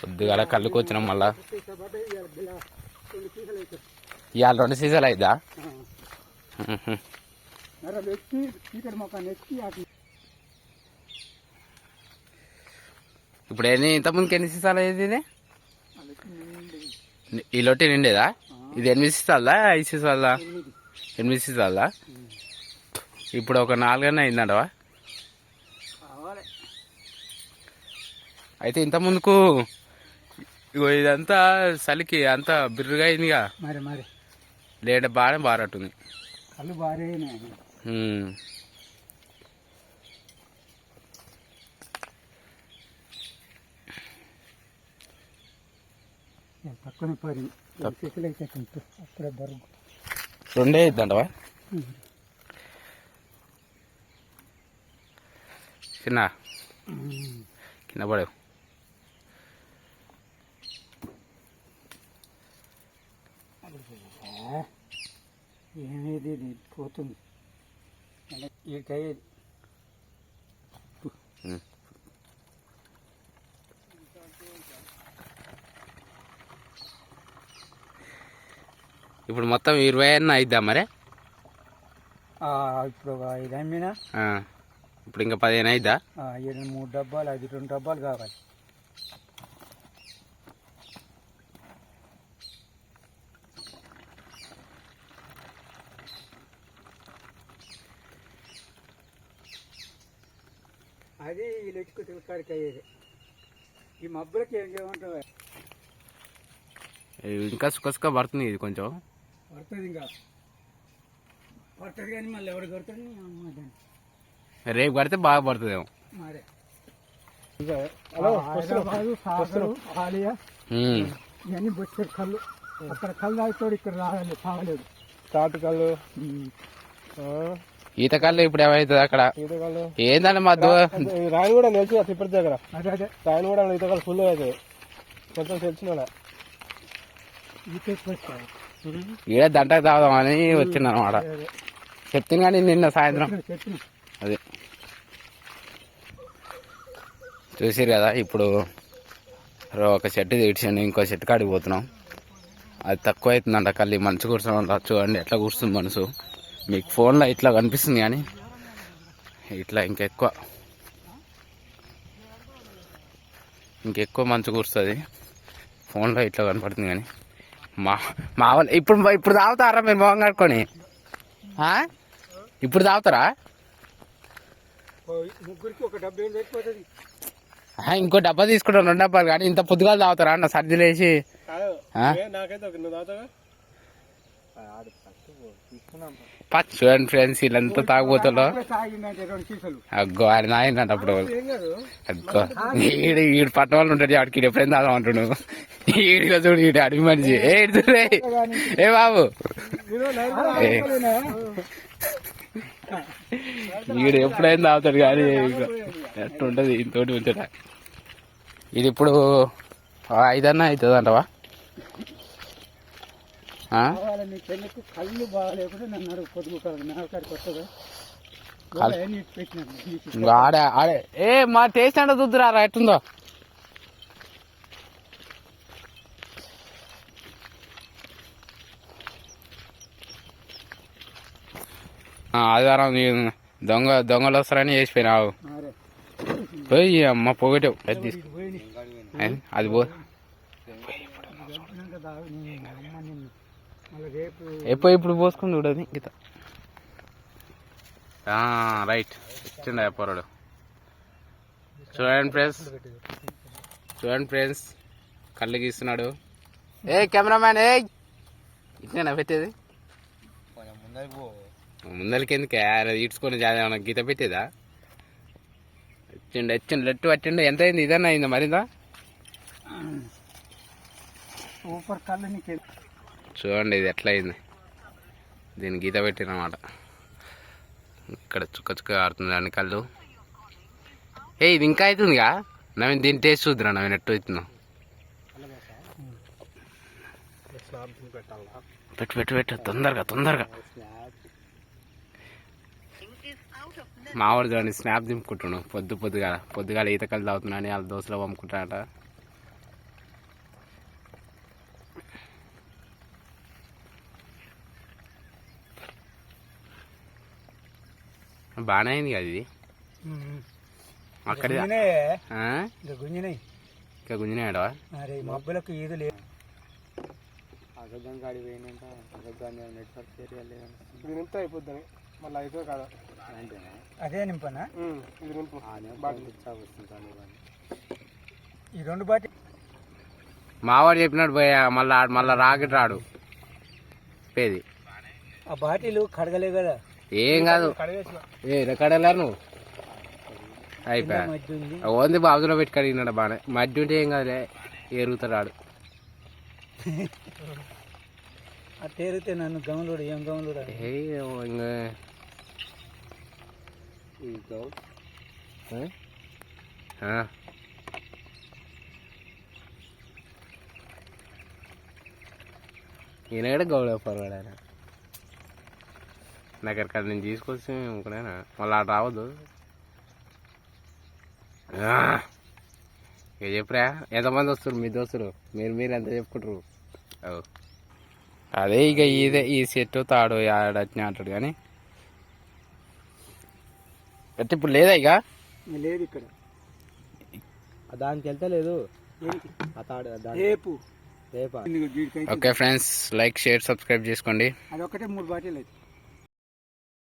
కొద్దిగా కళ్ళుకు వచ్చినాం మళ్ళా. ఇవాళ రెండు సీజన్లు అయిద్దా? మ్మ్హ. ఇప్పుడు ఎన్ని ఇంతకుముందుకి ఎన్ని సీసాలు అయ్యేది ఇది? ఈ లొట్టి నిండేదా? ఇది ఎనిమిది సీసాలదా? ఐదు సీసాలదా? ఎనిమిది ఎనిమిది సీసాలదా? ఇప్పుడు ఒక నాలుగన్నా అయిందంటవా కావాలి అయితే ఇంత ముందుకు ఇగో ఇదంతా చలికి అంతా బిర్రుగా అయిందిగా. మరి మరి. లేట బాగానే బారట్టుంది. కళ్ళు బారే పరి అప్పుడే బరువు. రెండే ఇద్దంటవా చిన్న. కింద పడేవు. ఇది పోతుంది. ఈ ఉమ్. ఇప్పుడు మొత్తం ఇరవై అన్న అయిద్దా మరి? ఇప్పుడు ఒక ఐదు అమ్మినా. ఇప్పుడు ఇంకా పదిహేను అయిద్దా? మూడు డబ్బాలు అది రెండు డబ్బాలు కావాలి. అది ఈ లెచ్చుకు తిలకాడికి అయ్యేది. ఈ మబ్బులకి ఏం చేయమంటావు? ఇంకా సుఖసుఖ పడుతుంది ఇది కొంచెం. పడుతుంది ఇంకా. పడుతుంది కానీ మళ్ళీ ఎవడు కొడుతుంది. రేపు కడితే బాగా పడుతుందేమో. మరే. సాగరు ఆలియా. ఇవన్నీ బొచ్చారు కళ్ళు. అక్కడ కళ్ళు తాగుతాడు ఇక్కడ రావాలి తాగలేడు తాటి కళ్ళు ఈత కళ్ళు ఇప్పుడు ఏమవుతుంది అక్కడ? ఏందంటే మా దో రాయని కూడా నిలిచి తిప్పటి దగ్గర. అదే అదే. రాయని కూడా ఈత కళ్ళు ఫుల్ అవుతుంది కొంచెం తెలిసిన. ఈడ దంటకు తాగుదామని వచ్చింది అనమాట. చెప్తాను కానీ నిన్న సాయంత్రం. అదే. చూసిరు కదా ఇప్పుడు ఒక చెట్టు తీడ్చండి ఇంకో చెట్టు కాడికి పోతున్నాం. అది తక్కువ అవుతుందంట కళ్ళీ మంచి కూర్చోడం రా చూడండి ఎట్లా కూర్చుంది మనసు. మీకు ఫోన్లో ఇట్లా కనిపిస్తుంది కానీ ఇట్లా ఇంకెక్కువ. ఇంకెక్కువ మంచు కూర్చుంది ఫోన్లో ఇట్లా కనపడుతుంది కానీ. మా మా వాళ్ళు ఇప్పుడు ఇప్పుడు తాగుతారా మీరు మొహం కట్టుకొని ఆ? ఇప్పుడు తాగుతారా? ఇంకో డబ్బా తీసుకుంటాం రెండు డబ్బాలు కానీ ఇంత పొద్దుగాలు తాగుతారా? అన్న సర్దిలు వేసి ఆ? నాకైతే చూడండి ఫ్రెండ్స్ వీళ్ళంతా సీసాలు అగ్గో ఆయన నాయన అప్పుడు అగ్గో. ఈడు ఈడు పట్ట వాళ్ళు ఉంటాడు ఆడికి ఈడు ఎప్పుడైనా తాగుదాం అంటున్నాడు ఈడుగా చూడు ఈడు అడిగి మనిషి. ఏ చూడు, ఏ. బాబు. ఈడు ఎప్పుడైనా తాగుతాడు కానీ ఇక ఎట్టుంటది ఇంతోటి ఉంచట ఇది ఇప్పుడు ఐదన్నా అవుతుంది అంటవా కావాలి కళ్ళు బాగాలేకుండా నన్ను అడుగు వస్తుందా ఆడే ఆడే. ఏ మా టేస్ట్ అంటే చూద్దురా ఎట్టుందో? ఆదివారం దొంగ దొంగలు వస్తారని చేసిపోయినావు. పోయి అమ్మ పోగొట్టావు అది పోయి అది పో ఎప్పుడు ఇప్పుడు పోసుకుని చూడదు గీత. రైట్. ఇచ్చిండ పొరడు. చూడండి ఫ్రెండ్స్. చూడండి ఫ్రెండ్స్. కళ్ళు గీస్తున్నాడు. ఏ కెమెరామ్యాన్ ఏ! ఇట్లా పెట్టేది. ముందరికి ఎందుకు ఈడ్చుకొని ఏమైనా గీత పెట్టేదా? ఇచ్చిండు ఇచ్చిండు లెట్టు పట్టిండు. ఎంత అయింది? ఇదన్నా అయిందా మరిందా సూపర్ కళ్ళు నీకు. చూడండి ఇది ఎట్లా అయింది దీని గీత పెట్టినమాట. ఇక్కడ చుక్క చుక్క ఆడుతుంది అన్ని కళ్ళు. ఏ ఇది ఇంకా అవుతుందిగా? నవీన్ దీని టేస్ట్ చూద్దురా నవీన్ ఎట్టు అవుతుందో? పెట్టు పెట్టు పెట్టు తొందరగా తొందరగా. మావాడు చూడండి స్నాప్ దింపుకుంటున్నాను పొద్దు పొద్దుగా పొద్దుగాల ఈత కళ్ళు అని వాళ్ళ దోశలో పంపుకుంటాడట బాగానే అయింది కదా ఇది. అక్కడే? ఇంకా గుంజినాయి ఇంకా గుంజినాయడవా మరి మబ్బులకు ఈదు లేదు. అగద్దం కాడి పోయిందంట. అగద్దం నెట్వర్క్ ఏరియా లేదంట. ఇది నింపితే అయిపోద్దని. మళ్ళీ అయితే కాదు. అదే నింపనా? ఇది నింపు. ఈ రెండు బాటి. మావాడు చెప్పినట్టు పోయా మళ్ళా మళ్ళా రాకెట్ రాడు. పేది. ఆ బాటిలు కడగలే కదా. ఏం కాదు కడిగేసిన ఏ రికార్డెలా నువ్వు అయిపోయా మధ్య ఉంది ఓంది బాబులో పెట్టి కడిగినాడు బాగానే మధ్య ఉంటే ఏం కాదులే ఎరుగుతాడు ఆడు ఆ తేరితే నన్ను గమలుడు ఏం గమలుడు ఏ ఇంకా ఆ? ఈయన కూడా గౌడవ పర్వాడు ఎక్కడ నేను తీసుకొచ్చి ఇంకనేనా మళ్ళీ అటు రావద్దు! ఇక చెప్పురా ఎంతమంది వస్తారు మీ దోస్తులు? మీరు మీరు ఎంత చెప్పుకుంటారు. అదే ఇక ఇదే ఈ సెట్ తాడు ఆడొచ్చిన అంటాడు కానీ. అంటే ఇప్పుడు లేదా ఇక? లేదు ఇక్కడ. దానికి వెళ్తే లేదు? ఆ తాడు రేపు. రేపా? Okay friends like share subscribe చేసుకోండి. అదొక్కటే మూడు బాటిల్ అయితే.